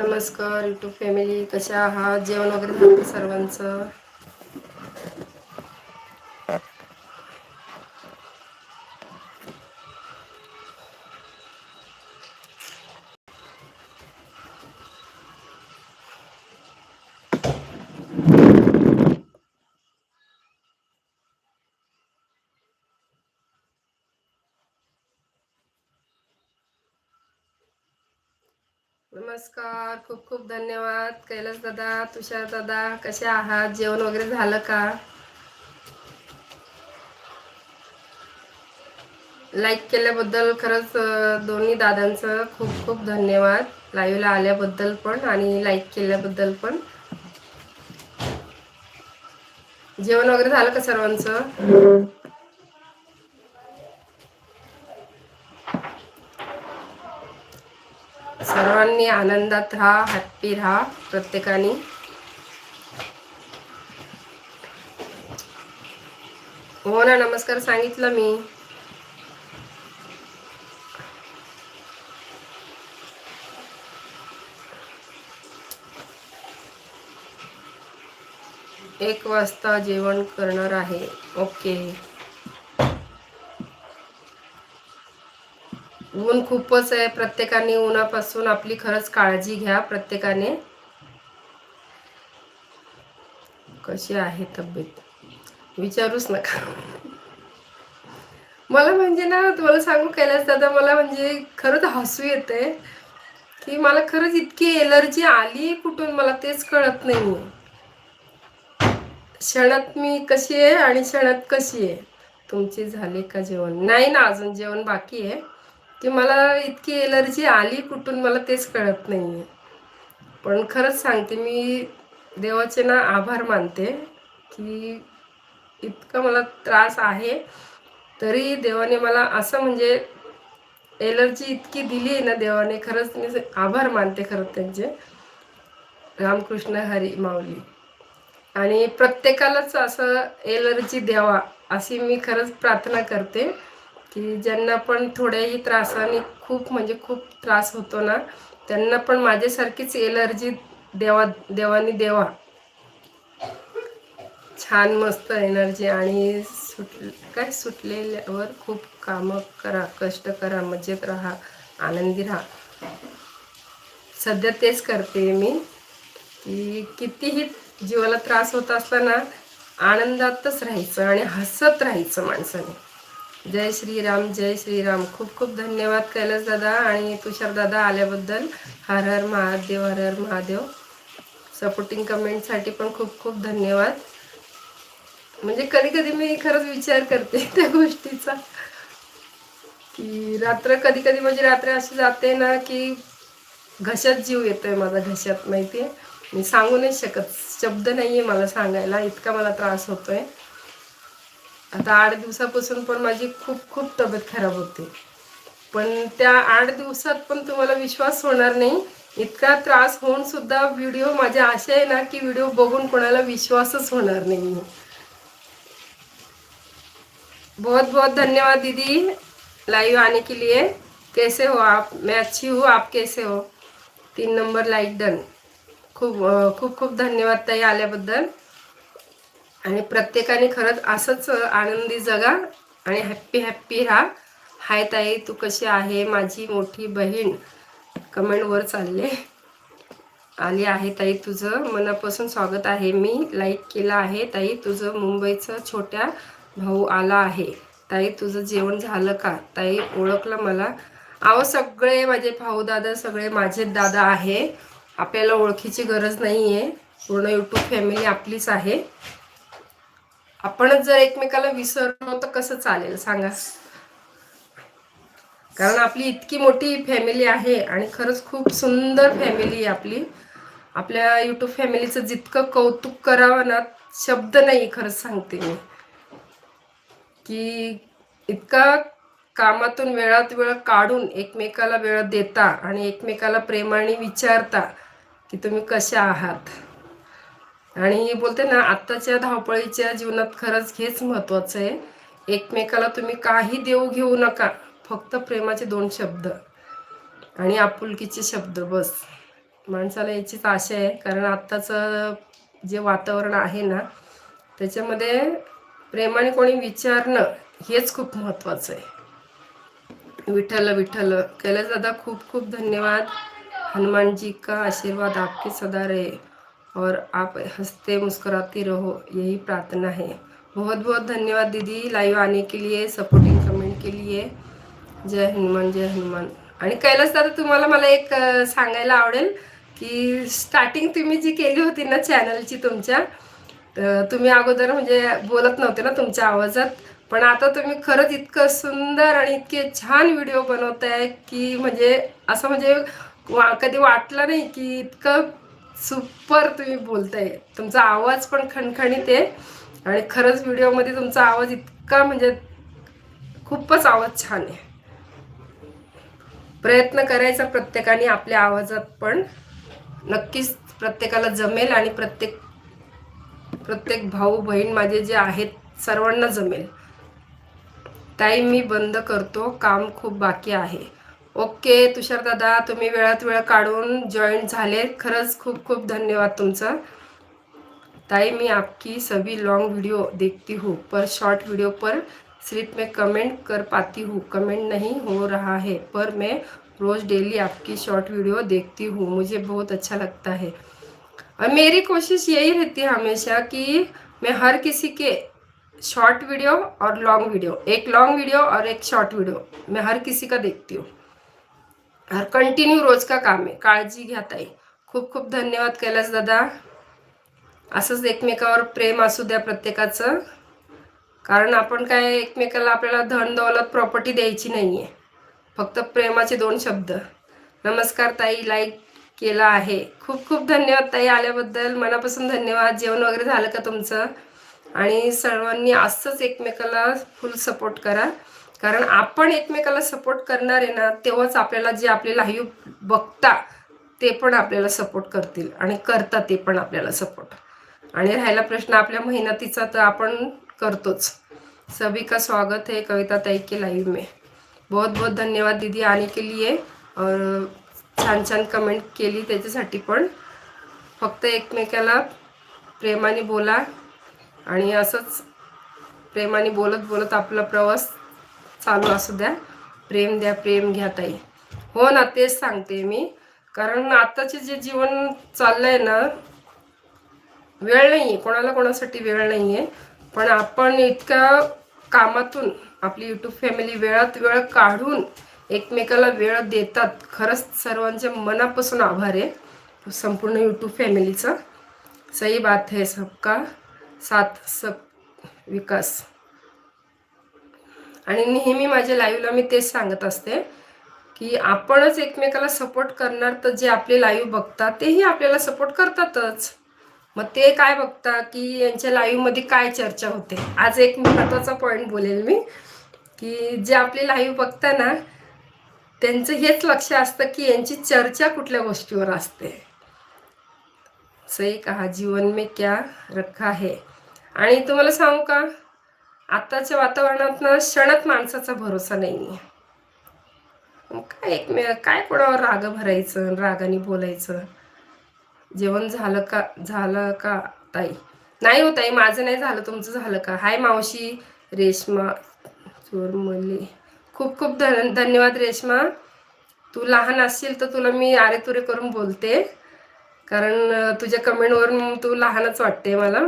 नमस्कार YouTube family कशा आहात? जेवण वगैरे झालं सर्वांचं? नमस्कार. खूप खूप धन्यवाद. कैलास दादा तुषार दादा कसे आहात? जेवण वगैरे झालं का? लाईक केल्याबद्दल खरंच दोन्ही दादांचं खूप खूप धन्यवाद. लाईव्हला आल्याबद्दल पण आणि लाईक केल्याबद्दल पण. जेवण वगैरे झालं का सर्वांचं? तुम्ही आनंदात राहा हॅप्पी राहा प्रत्येकाने. हो ना नमस्कार सांगितलं मी. एक वाजता जेवण करणार आहे. ओके. ऊन खूपच आहे. प्रत्येकाने उन्हापासून आपली खरंच काळजी घ्या. प्रत्येकाने. कशी आहे तब्येत? विचारूच नका. मला म्हणजे ना तुम्हाला सांगू कैलास दादा मला म्हणजे खरंच हसू येते की मला खरंच इतकी एलर्जी आली कुठून मला तेच कळत नाही क्षणात मी कशी आहे आणि क्षणात कशी आहे? तुमची झाले का जेवण? नाही ना अजून जेवण बाकी आहे. की मला इतकी एलर्जी आली कुठून मला तेच कळत नाही आहे पण खरंच सांगते मी देवाचे ना आभार मानते की इतका मला त्रास आहे तरी देवाने मला असं म्हणजे एलर्जी इतकी दिली आहे ना देवाने खरंच मी आभार मानते खरं त्यांचे म्हणजे. रामकृष्ण हरी माऊली. आणि प्रत्येकालाच असं एलर्जी द्यावा अशी मी खरंच प्रार्थना करते. की ज्यांना पण थोड्याही त्रासाने खूप म्हणजे खूप त्रास होतो ना त्यांना पण माझ्यासारखीच एलर्जी देवा देवानी देवा. छान मस्त एनर्जी आणि सुट काय सुटलेल्यावर खूप कामं करा कष्ट करा मजेत राहा आनंदी राहा. सध्या तेच करते मी की कितीही जीवाला त्रास होत असला ना आनंदातच राहायचं आणि हसत राहायचं माणसाने. जय श्रीराम जय श्रीराम. खूप खूप धन्यवाद कैलास दादा आणि तुषार दादा आल्याबद्दल. हर हर महादेव हर हर महादेव. सपोर्टिंग कमेंटसाठी पण खूप खूप धन्यवाद. म्हणजे कधी कधी मी खरंच विचार करते त्या गोष्टीचा. की रात्र कधी कधी म्हणजे रात्र अशी जाते ना की घशात जीव येतोय माझा घशात. माहितीये? मी सांगू नाही शकत. शब्द नाहीये मला सांगायला. इतका मला त्रास होतोय. आता आठ दिवसापासून पण माझी खूप खूप तब्येत खराब होते. पण त्या आठ दिवसात पण तुम्हाला विश्वास होणार नाही. इतका त्रास होऊन सुद्धा व्हिडिओ माझे असे आहे ना की व्हिडिओ बघून कोणाला विश्वासच होणार नाही. बहुत बहुत धन्यवाद दीदी. लाइव आने के लिए. कैसे हो आप? मैं अच्छी हूँ आप कैसे हो? तीन नंबर लाईक डन खूप खूप खूप धन्यवाद ताई आल्याबद्दल. आणि प्रत्येकाने खरंच असंच आनंदी जगा आणि हॅप्पी हॅप्पी राहा. हाय ताई तू कशी आहे? माझी मोठी बहीण कमेंटवर चालले. आली आहे ताई तुझं. मनापासून स्वागत आहे. मी लाईक केला आहे. ताई तुझं मुंबईचं छोट्या भाऊ आला आहे. ताई तुझं जेवण झालं का? ताई ओळखलं मला. अहो सगळे माझे भाऊ दादा सगळे माझे दादा आहे. आपल्याला ओळखीची गरज नाही आहे पूर्ण यूट्यूब फॅमिली आपलीच आहे. आपणच जर एकमेकाला विसरलो तर कसं चालेल? सांगा. कारण आपली इतकी मोठी फॅमिली आहे आणि खरंच खूप सुंदर फॅमिली आहे आपली. आपल्या यूट्यूब फॅमिलीचं जितकं कौतुक करावं ना शब्द नाही खरंच सांगते मी. की इतका कामातून वेळात वेळ काढून एकमेकाला वेळ देता आणि एकमेकाला प्रेमाने विचारता की तुम्ही कशा आहात? आणि बोलते ना आत्ताच्या धावपळीच्या जीवनात खरंच हेच महत्त्वाचं आहे. एकमेकाला तुम्ही काही देऊ घेऊ नका फक्त प्रेमाचे दोन शब्द आणि आपुलकीचे शब्द बस. माणसाला याचीच आशा आहे कारण आत्ताचं जे वातावरण आहे ना त्याच्यामध्ये प्रेमाने कोणी विचारणं हेच खूप महत्त्वाचं आहे. विठ्ठल विठ्ठल कैलास दादा खूप खूप धन्यवाद. हनुमानजी का आशीर्वाद आपके सदा रहे. और आप हंसते मुस्कुराती रहो यही प्रार्थना है। बहुत बहुत धन्यवाद दीदी लाइव आने के लिए सपोर्टिंग कमेंट के लिए। जय हनुमान जय हनुमान। आणि कैलास दादा तुम्हाला मला एक सांगायला आवडेल की स्टार्टिंग तुम्ही जी केली होती ना चॅनलची तुमच्या तर तुम्ही अगोदर म्हणजे बोलत नव्हते ना तुमच्या आवाजात पण आता तुम्ही खरंच इतकं सुंदर आणि इतके छान व्हिडिओ बनवताय की म्हणजे असं म्हणजे वा कधी वाटलं नाही की इतकं सुपर तुम्ही बोलताय. तुमचा आवाज पण खणखणीत आहे. आणि खरंच व्हिडिओमध्ये तुमचा आवाज इतका म्हणजे खूपच आवाज छान आहे. प्रयत्न करायचा प्रत्येकाने आपल्या आवाजात पण. नक्कीच प्रत्येकाला जमेल आणि प्रत्येक प्रत्येक भाऊ बहीण माझे जे आहेत सर्वांना जमेल. ताई मी बंद करतो. काम खूप बाकी आहे. ओके तुषार दादा तुम्ही वेळात वेळ काढून जॉईन झाले. खरंच खूप खूप धन्यवाद तुमचं. ताई मैं आपकी सभी लॉन्ग वीडियो देखती हूँ पर शॉर्ट वीडियो पर सिर्फ मैं कमेंट कर पाती हूँ। कमेंट नहीं हो रहा है पर मैं रोज़ डेली आपकी शॉर्ट वीडियो देखती हूँ। मुझे बहुत अच्छा लगता है। और मेरी कोशिश यही रहती है हमेशा कि मैं हर किसी के शॉर्ट वीडियो और लॉन्ग वीडियो एक लॉन्ग वीडियो और एक शॉर्ट वीडियो मैं हर किसी का देखती हूँ। कंटिन्यू रोज का काम आहे. काळजी घ्या ताई. खूप खूप धन्यवाद कैलास दादा. असंच एकमेकावर प्रेम असू द्या प्रत्येकाचं. कारण आपण काय एकमेकाला आपल्याला धन दौलत प्रॉपर्टी द्यायची नाही आहे फक्त प्रेमाचे दोन शब्द. नमस्कार ताई लाईक केला आहे. खूप खूप धन्यवाद ताई आल्याबद्दल. मनापासून धन्यवाद. जेवण वगैरे झालं का तुमचं? आणि सर्वांनी असंच एकमेकाला फुल सपोर्ट करा. कारण आपण एकमेकाला सपोर्ट करणार आहे ना तेव्हाच आपल्याला जे आपले लाईव्ह बघता ते पण आपल्याला सपोर्ट करतील आणि करतात ते पण आपल्याला सपोर्ट आणि राहिला प्रश्न आपल्या मेहनतीचा तर आपण करतोच. सभी का स्वागत है कविता ताई के लाइव में. बहुत बहुत धन्यवाद दीदी आने के लिए और छान छान कमेंट केली त्याच्यासाठी पण. फक्त एकमेकाला प्रेमाने बोला आणि असंच प्रेमाने बोलत बोलत आपला प्रवास चालू असू द्या. प्रेम द्या प्रेम घ्या ताई. हो ना तेच सांगते मी. कारण आताचे जे जीवन चाललंय ना वेळ नाही आहे कोणाला कोणासाठी वेळ नाही आहे पण आपण इतक्या कामातून आपली यूट्यूब फॅमिली वेळात वेळ काढून एकमेकाला वेळ देतात. खरंच सर्वांच्या मनापासून आभार आहे. संपूर्ण यूट्यूब फॅमिलीचा सही बात है सबका. साथ सब विकास. आणि नेहमी माझ्या लाईव्हला मी तेच सांगत असते की आपणच एकमेकाला सपोर्ट करणार तर जे आपले लाईव्ह बघतात तेही आपल्याला सपोर्ट करतातच. मग ते काय बघता की यांच्या लाईव्हमध्ये काय चर्चा होते? आज एक महत्त्वाचा पॉईंट बोलेल मी की जे आपले लाईव्ह बघता ना त्यांचं हेच लक्ष असतं की यांची चर्चा कुठल्या गोष्टीवर असते. सही कहा जीवन में क्या रखा है. आणि तुम्हाला सांगू का? आत्ताच्या वातावरणातनं क्षणात माणसाचा भरोसा नाही आहे काय एकमे काय कोणावर राग भरायचं रागाने बोलायचं? जेवण झालं का झालं का ताई? नाही हो ताई माझं नाही झालं तुमचं झालं का? हाय मावशी रेश्मा चोरमले खूप खूप धन धन्यवाद रेश्मा. तू लहान असशील तर तुला मी आरे तुरे करून बोलते. कारण तुझ्या कमेंटवरून तू लहानच वाटते मला.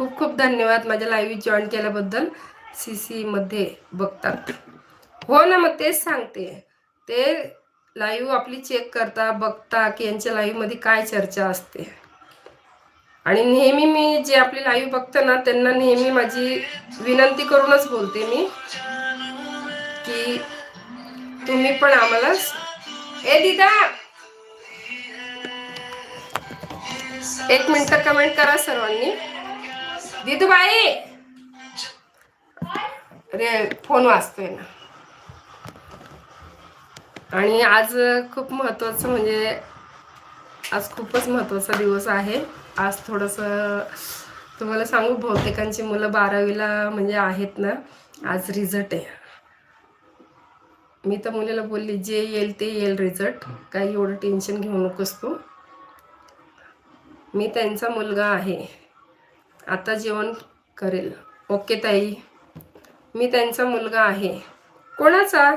खूप खूप धन्यवाद माझ्या लाईव्ह जॉईन केल्याबद्दल. सी सीमध्ये बघतात हो ना मग तेच सांगते. ते लाईव्ह आपली चेक करता बघता की यांच्या लाईव्हमध्ये काय चर्चा असते. आणि नेहमी मी जे आपली लाईव्ह बघते ना त्यांना नेहमी माझी विनंती करूनच बोलते मी की तुम्ही पण आम्हाला ए दिदा! एक मिनटं कमेंट करा सर्वांनी. बाई रे फोन वाचतोय ना. आणि आज खूप महत्त्वाचं म्हणजे आज खूपच महत्त्वाचा दिवस आहे. आज थोडंसं तुम्हाला सांगू बहुतेकांची मुलं बारावीला म्हणजे आहेत ना आज रिझल्ट आहे. मी तर मुलीला बोलली जे येईल ते येईल रिझल्ट काही एवढं टेन्शन घेऊ नकोस तू. मी त्यांचा मुलगा आहे. आता जेवण करेल. ओके ताई. मी त्यांचा मुलगा आहे. कोणाचा?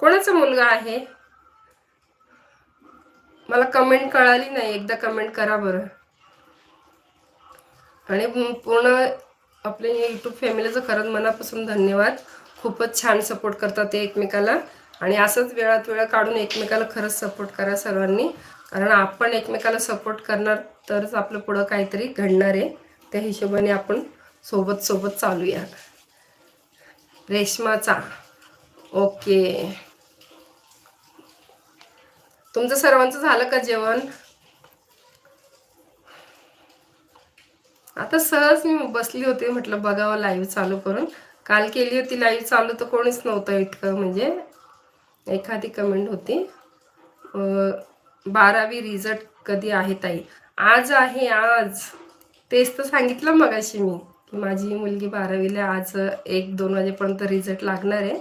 कोणाचा मुलगा आहे? मला कमेंट कळाली नाही. एकदा कमेंट करा बरं. आणि पूर्ण आपले यूट्यूब फॅमिलीचं खरंच मनापासून धन्यवाद. खूपच छान सपोर्ट करतात ते एकमेकाला. आणि असंच वेळात वेळ काढून एकमेकाला खरंच सपोर्ट करा सर्वांनी. कारण आपण एकमेकाला सपोर्ट करणार तरच आपलं पुढं काहीतरी घडणार आहे. त्या हिशोबाने आपण सोबत सोबत चालूया. रेशमाचा. ओके. तुमचं सर्वांचं झालं का जेवण? आता सहज मी बसली होती म्हटलं बघावं लाईव्ह चालू करून. काल केली होती लाईव्ह चालू तर कोणीच नव्हतं इतकं म्हणजे एखादी कमेंट होती. बारावी रिझल्ट कधी आहे ताई? आज आहे आज. तेच तर सांगितलं मगाशी मी की माझी मुलगी बारावीला आज एक दोन वाजेपर्यंत रिझल्ट लागणार आहे.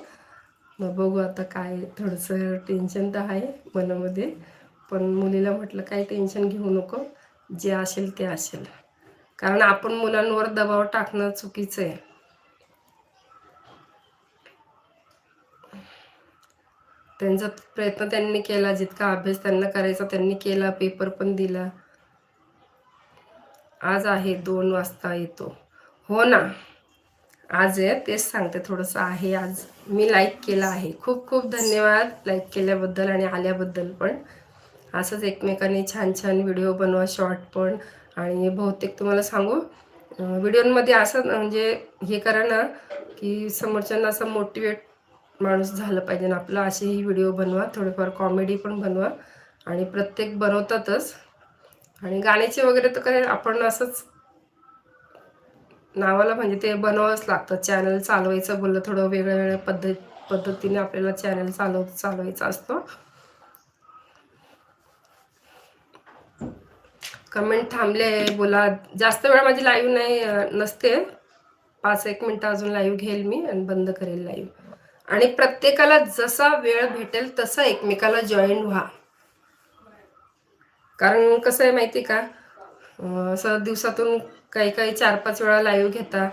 मग बघू आता काय थोडंसं टेन्शन तर आहे मनामध्ये पण मुलीला म्हटलं काही टेन्शन घेऊ नको जे असेल ते असेल. कारण आपण मुलांवर दबाव टाकणं चुकीचं आहे. त्यांचा प्रयत्न त्यांनी केला जितका अभ्यास त्यांना करायचा त्यांनी केला पेपर पण दिला. आज आहे दोन वाजता येतो. हो ना? आज आहे तेच सांगते थोडंसं आहे आज. मी लाईक केलं आहे. खूप खूप धन्यवाद लाईक केल्याबद्दल आणि आल्याबद्दल पण. असंच एकमेकांनी छान छान व्हिडिओ बनवा शॉर्ट पण. आणि बहुतेक तुम्हाला सांगू व्हिडिओमध्ये असं म्हणजे हे करा ना की समोरच्यांना असं मोटिवेट माणूस झालं पाहिजे ना. आपलं असेही व्हिडिओ बनवा थोडेफार कॉमेडी पण बनवा आणि प्रत्येक बनवतातच. आणि गाण्याचे वगैरे तर काय आपण असंच नावाला म्हणजे ते बनवावंच लागतं. चॅनल चालवायचं बोललं थोडं वेगळ्या वेगळ्या पद्धत पद्धतीने आपल्याला चॅनल चालव चालवायचा असतो. कमेंट थांबले बोला. जास्त वेळ माझी लाईव्ह नाही नसते. पाच एक मिनटं अजून लाईव्ह घेईल मी आणि बंद करेल लाईव्ह आणि प्रत्येकाला जसा वेळ भेटेल तसा एकमेकाला जॉईन व्हा. कारण कसं आहे माहिती का? असं दिवसातून काही काही चार पाच वेळा लाईव्ह घेता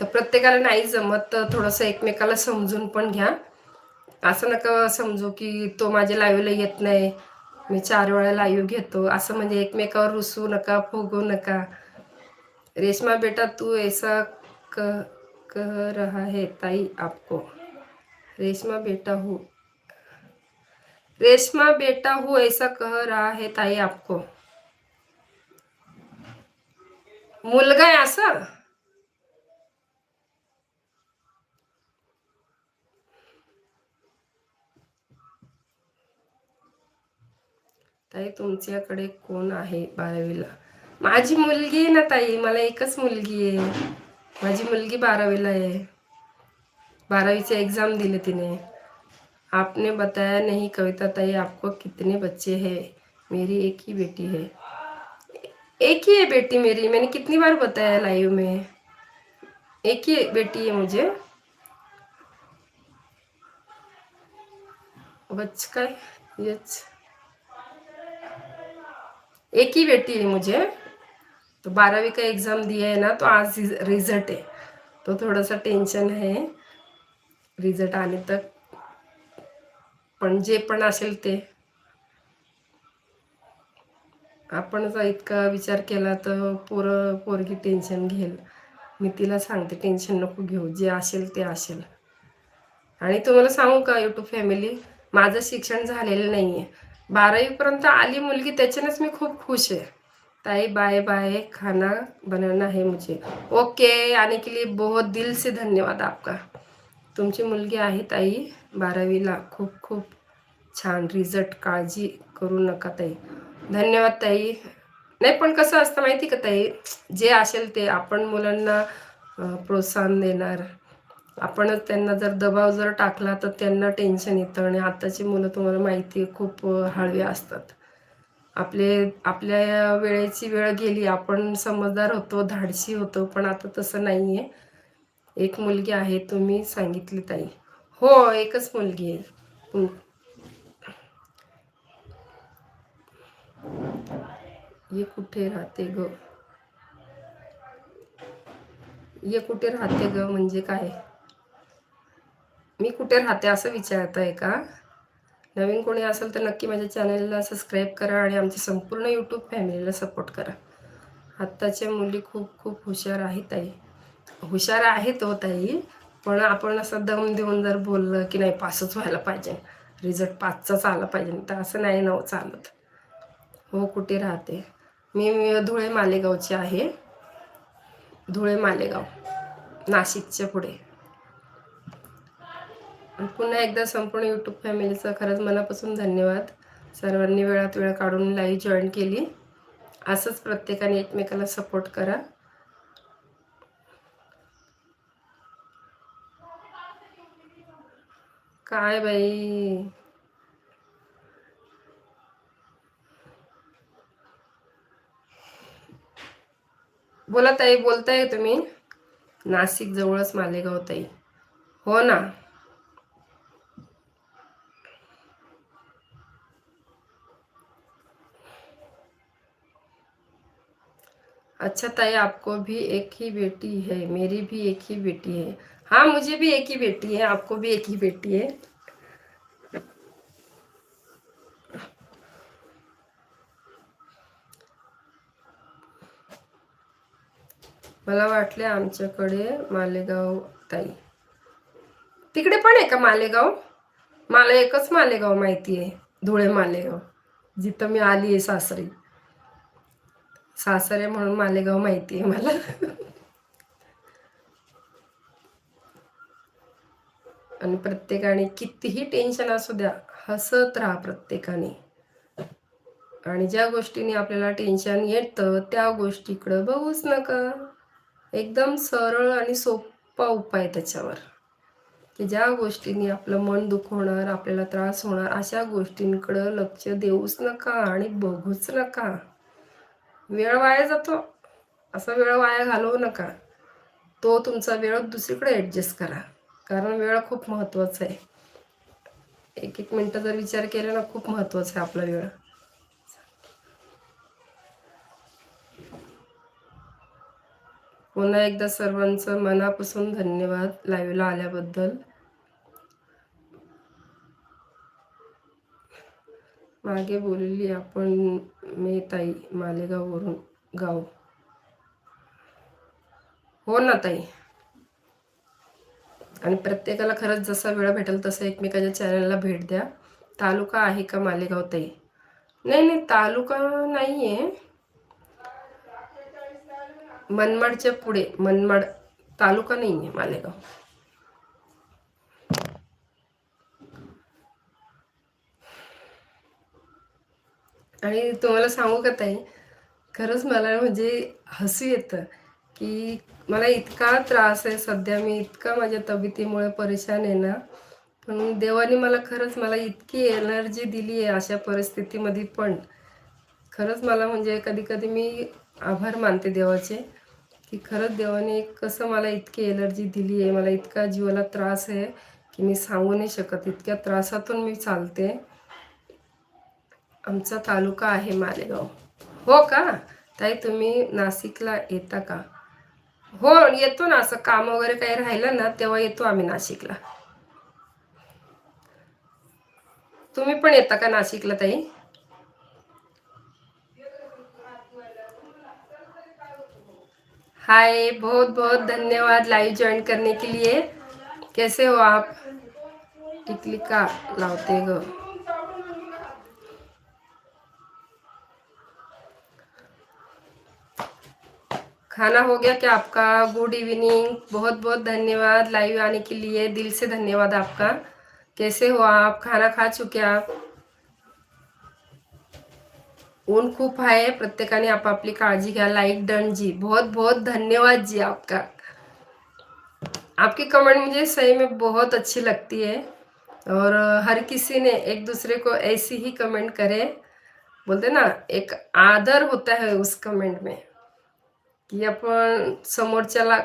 तर प्रत्येकाला नाही जमत तर थोडंसं एकमेकाला समजून पण घ्या. असं नका समजू की तो माझ्या लाईव्हला येत नाही. मी चार वेळा लाईव्ह घेतो. असं म्हणजे एकमेकावर रुसू नका फुगू नका. रेशमा बेटा तू ऐसा क कह रहा है ताई आपको. रेशमा बेटा हो. रेशमा बेटा हो ऐसा कह रहा है ताई आपको. मुलगा आहे असं ताई तुमच्याकडे कोण आहे बारावीला? माझी मुलगी आहे ना ताई मला एकच मुलगी आहे. माझी मुलगी बारावीला आहे. बारावीचे एग्ज़ाम दिले तिने आपने बताया नहीं, कविता ताई, आपको कितने बच्चे हैं? मेरी एक ही बेटी है। एक ही है बेटी मेरी। मैंने कितनी बार बताया लाइव में? एक ही बेटी है मुझे। बच का यच एक ही बेटी है मुझे। तो बारहवीं का एग्ज़ाम दिया है ना तो आज रिज़ल्ट है। तो थोड़ा सा टेंशन है। रिझल्ट आले तर. पण जे पण असेल ते. आपण जर इतका विचार केला तर पोरं पोरगी टेन्शन घेईल मी तिला सांगते टेन्शन नको घेऊ. जे असेल ते असेल. आणि तुम्हाला सांगू का यूट्यूब फॅमिली माझं शिक्षण झालेलं नाही आहे बारावीपर्यंत आली मुलगी त्याच्यानेच मी खूप खुश आहे. ताई बाय बाय खाना बनाना है मुझे. ओके आने के लिए बहुत दिल से धन्यवाद आपका. तुमची मुलगी आहे ताई. बारावीला खूप खूप छान रिझल्ट काळजी करू नका ताई. धन्यवाद ताई. नाही पण कसं असतं माहिती का ताई? जे असेल ते आपण मुलांना प्रोत्साहन देणार. आपणच त्यांना जर दबाव जर टाकला तर त्यांना टेन्शन येतं आणि आताची मुलं तुम्हाला माहिती खूप हळवी असतात. आपले आपल्या वेळेची वेळ गेली आपण समजदार होतो धाडशी होतो पण आता तसं नाही आहे एक मुलगी आहे तुम्ही सांगितली ताई. हो एकच मुलगी आहे. ये कुठे राहते ग? ये कुठे राहते ग म्हणजे काय? मी कुठे राहते असं विचारत आहे का? नवीन कोणी असेल तर नक्की माझ्या चॅनलला सबस्क्राईब करा आणि आमच्या संपूर्ण यूट्यूब फॅमिलीला सपोर्ट करा. आत्ताच्या मुली खूप खूप हुशार आहेत ताई. हुशार आहेत हो ताई पण आपण असं दम देऊन जर बोललं की नाही पासच व्हायला पाहिजे. रिझल्ट पाचचाच आला पाहिजे. तर असं नाही ना हो, चालत. हो कुठे राहते? मी धुळे मालेगावची आहे. धुळे मालेगाव नाशिकच्या पुढे. पुन्हा एकदा संपूर्ण यूट्यूब फॅमिलीचं खरंच मनापासून धन्यवाद. सर्वांनी वेळात वेळ काढून लाईव्ह जॉईन केली. असंच प्रत्येकाने एकमेकाला सपोर्ट करा. काय बाई बोला ताई बोलताय तुम्ही? नाशिक जवळच मालेगाव ताई. हो ना? अच्छा ताई, आपको भी एक ही बेटी है, मेरी भी एक ही बेटी है। हाँ मुझे भी एक ही बेटी है आपको भी एक ही बेटी है। मला वाटले आमच्याकडे मालेगाव ताई. तिकडे पण आहे का मालेगाव? मला एकच मालेगाव माहिती आहे धुळे मालेगाव. जिथं मी आली आहे सासरी. सासरे म्हणून मालेगाव माहिती आहे मला. आणि प्रत्येकाने कितीही टेन्शन असू द्या हसत राहा प्रत्येकाने. आणि ज्या गोष्टीने आपल्याला टेन्शन येतं त्या गोष्टीकडं बघूच नका. एकदम सरळ आणि सोपा उपाय त्याच्यावर. की ज्या गोष्टींनी आपलं मन दुखवणार आपल्याला त्रास होणार अशा गोष्टींकडं लक्ष देऊच नका आणि बघूच नका. वेळ वाया जातो. असा वेळ वाया घालवू नका. तो तुमचा वेळ दुसरीकडे ॲडजस्ट करा. कारण वेळ खूप महत्त्वाचा आहे. एक एक मिनटं जर विचार केला ना खूप महत्त्वाचा आहे आपला वेळ. पुन्हा एकदा सर्वांचं मनापासून धन्यवाद लाईव्हला आल्याबद्दल. मागे बोलली आपण मे ताई मालेगाववरून गाव. हो ना ताई. आणि प्रत्येकाला खरंच जसा वेळ भेटेल तसं एकमेकाच्या चॅनलला भेट द्या. तालुका आहे का मालेगाव ताई? नाही नाही तालुका नाही आहे मनमाडच्या पुढे मनमाड तालुका नाही आहे मालेगाव. आणि तुम्हाला सांगू का ताई खरंच मला म्हणजे हसू येतं की मला इतका त्रास आहे सध्या. मी इतका माझ्या तब्येतीमुळे परेशान आहे ना. पण देवाने मला खरंच मला इतकी एनर्जी दिली आहे अशा परिस्थितीमध्ये पण. खरंच मला म्हणजे कधी कधी मी आभार मानते देवाचे की खरंच देवाने कसं मला इतकी एनर्जी दिली आहे. मला इतका जीवाला त्रास आहे की मी सांगू नाही शकत. इतक्या त्रासातून मी चालते. आमचा तालुका आहे मालेगाव. हो का? ताई तुम्ही नाशिकला येता का? हो येतो ना. असं काम वगैरे काही राहिलं ना तेव्हा येतो आम्ही नाशिकला. तुम्ही पण येता का नाशिकला ताई? हाय बहुत बहुत धन्यवाद लाइव ज्वाइन करने के लिए. कैसे हो आप? टिकली का लावते ग खाना हो गया क्या आपका? गुड इवनिंग बहुत बहुत धन्यवाद लाइव आने के लिए। दिल से धन्यवाद आपका। कैसे हो आप? खाना खा चुके आप? ऊन खूप आहे प्रत्येकाने आपापली काळजी घ्या। लाइक डन जी। बहुत बहुत धन्यवाद जी आपका। आपकी कमेंट मुझे सही में बहुत अच्छी लगती है। और हर किसी ने एक दूसरे को ऐसी ही कमेंट करे। बोलते ना, एक आदर होता है उस कमेंट में। की आपण समोरच्याला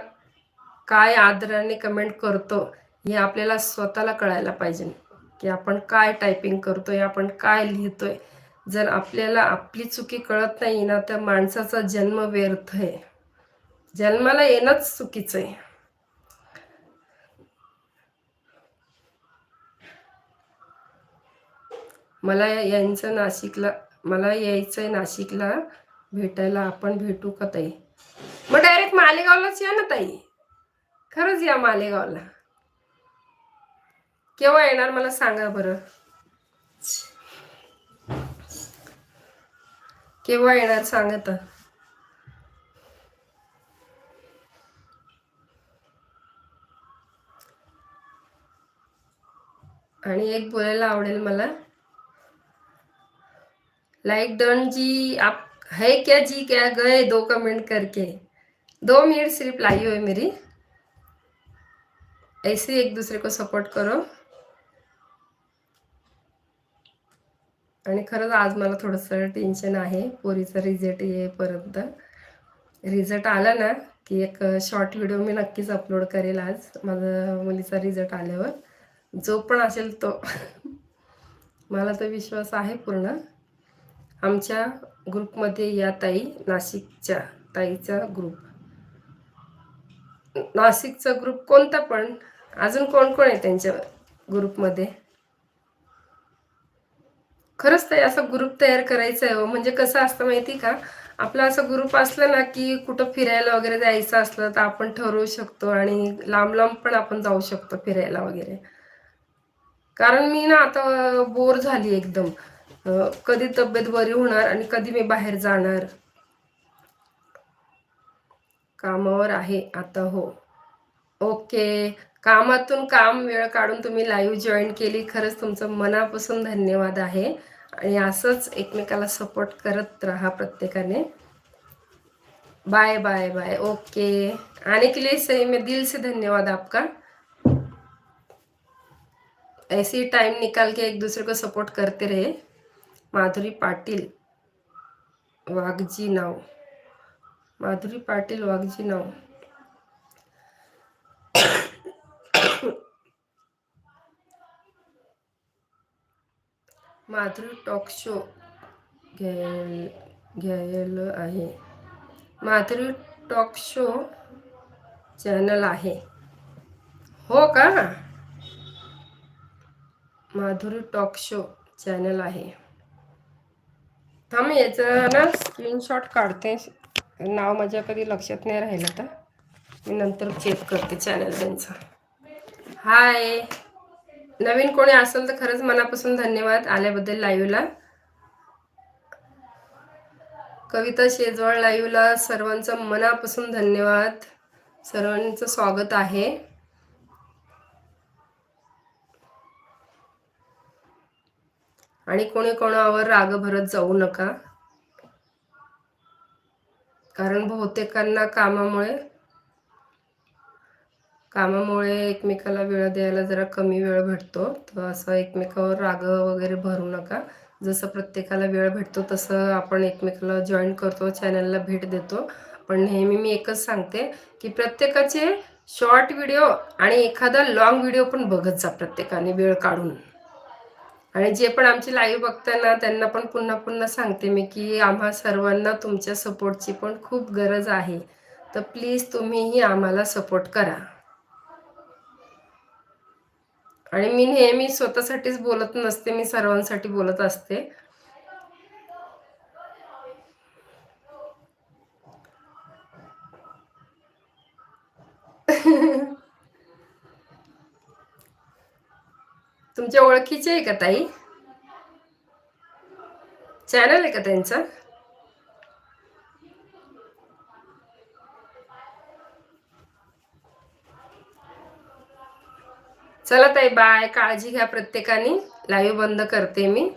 काय आदराने कमेंट करतो हे आपल्याला स्वतःला कळायला पाहिजे. की आपण काय टायपिंग करतोय आपण काय लिहितोय. जर आपल्याला आपली चुकी कळत नाही ना तर माणसाचा जन्म व्यर्थ आहे. जन्माला येणंच चुकीचं आहे. मला यांचं नाशिकला मला यायचं आहे नाशिकला. भेटायला आपण भेटू का ताई? मग डायरेक्ट मालेगावलाच या ना ताई. खरंच या मालेगावला. केव्हा येणार मला सांगा बरं. केव्हा येणार सांगत तर. आणि एक बोलायला आवडेल मला. लाइक डन जी आप है क्या जी क्या गए? दो कमेंट करके. दो मिनट सिर्फ लाई हुई मेरी। ऐसे एक दूसरे को सपोर्ट करो। आणि खरंच आज मला थोडंसं टेन्शन आहे. पोरीचा रिझल्ट येईपर्यंत. रिझल्ट आला ना की एक शॉर्ट व्हिडिओ मी नक्कीच अपलोड करेल आज माझा मुलीचा रिझल्ट आल्यावर. जो पण असेल तो. मला तर विश्वास आहे पूर्ण. आमच्या ग्रुपमध्ये या ताई नाशिकच्या ताईचा ग्रुप नाशिकचा ग्रुप कोणता पण अजून कोण कोण आहे त्यांच्या ग्रुपमध्ये खरंच ते असा ग्रुप तयार करायचा आहे हो. म्हणजे कसं असतं माहिती का? आपला असा ग्रुप असला ना की कुठं फिरायला वगैरे जायचं असलं तर आपण ठरवू शकतो आणि लांब लांब पण आपण जाऊ शकतो फिरायला वगैरे. कारण मी ना आता बोर झाली एकदम. कधी तब्येत बरी होणार आणि कधी मी बाहेर जाणार. कामावर आहे आता हो. ओके. कामातून काम वेळ काढून तुम्ही लाईव्ह जॉईन केली खरंच तुमचं मनापासून धन्यवाद आहे. आणि असंच एकमेकाला सपोर्ट करत राहा प्रत्येकाने. Bye bye bye okay. आने के लिए सही में दिल से धन्यवाद आपका. ऐसे ही टाइम निकाल के एक दूसरे को सपोर्ट करते रहे. माधुरी पाटिल वाघजी नाव. माधुरी पाटील वाघजी नाव. माधुरी टॉक शो घ्याय घ्यायला आहे. माधुरी टॉक शो चॅनल आहे. हो का? माधुरी टॉक शो चॅनल आहे. थांब याचं ना स्क्रीनशॉट काढते. नाव माझ्या कधी लक्षात नाही राहिलं तर मी नंतर चेक करते चॅनल त्यांचं. हाय नवीन कोणी असेल तर खरंच मनापासून धन्यवाद आल्याबद्दल लाईव्हला कविता शेजवळ लाईव्हला सर्वांचं मनापासून धन्यवाद. सर्वांचं स्वागत आहे. आणि कोणी कोणावर राग भरत जाऊ नका. कारण बहुतेकांना कामामुळे कामामुळे एकमेकाला वेळ द्यायला जरा कमी वेळ भेटतो. तर असं एकमेकावर राग वगैरे भरू नका. जसं प्रत्येकाला वेळ भेटतो तसं आपण एकमेकाला जॉईन करतो चॅनलला भेट देतो. पण नेहमी मी एकच सांगते की प्रत्येकाचे शॉर्ट व्हिडिओ आणि एखादा लाँग व्हिडिओ पण बघत जा प्रत्येकाने वेळ काढून. आणि जे पण आमची लाईव्ह बघताय ना त्यांना पण पुन्हा पुन्हा सांगते मी की आम्हा सर्वांना तुमच्या सपोर्टची पण खूप गरज आहे. तर प्लीज तुम्हीही आम्हाला सपोर्ट करा. आणि मी नेहमी स्वतःसाठीच बोलत नसते मी सर्वांसाठी बोलत असते. तुमच्या ओळखीचे आहे का ताई? चॅनल आहे का त्यांचा? चला ताई बाय. काळजी घ्या प्रत्येकाने. लाईव्ह बंद करते मी.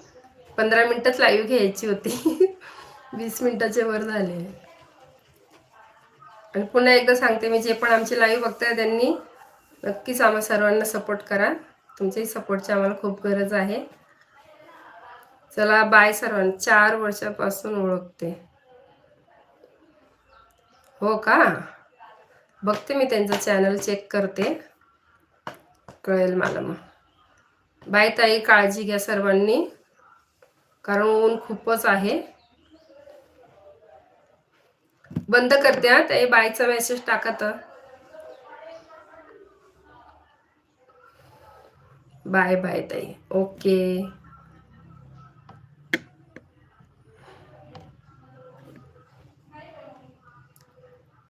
पंधरा मिनिटच लाईव्ह घ्यायची होती. वीस मिनिटाचे वर झाले. आणि पुन्हा एकदा सांगते मी जे पण आमची लाईव्ह बघताय त्यांनी नक्कीच आम्हा सर्वांना सपोर्ट करा. तुमच्याही सपोर्टची आम्हाला खूप गरज आहे. चला बाय सर्वांना. चार वर्षापासून ओळखते. हो का? बघते मी त्यांचं चॅनल चेक करते. कळेल मला मग. बाय ताई काळजी घ्या सर्वांनी. कारण ऊन खूपच आहे. बंद करते हा. ताई बायचा मेसेज टाका बाय बाय ताई. ओके.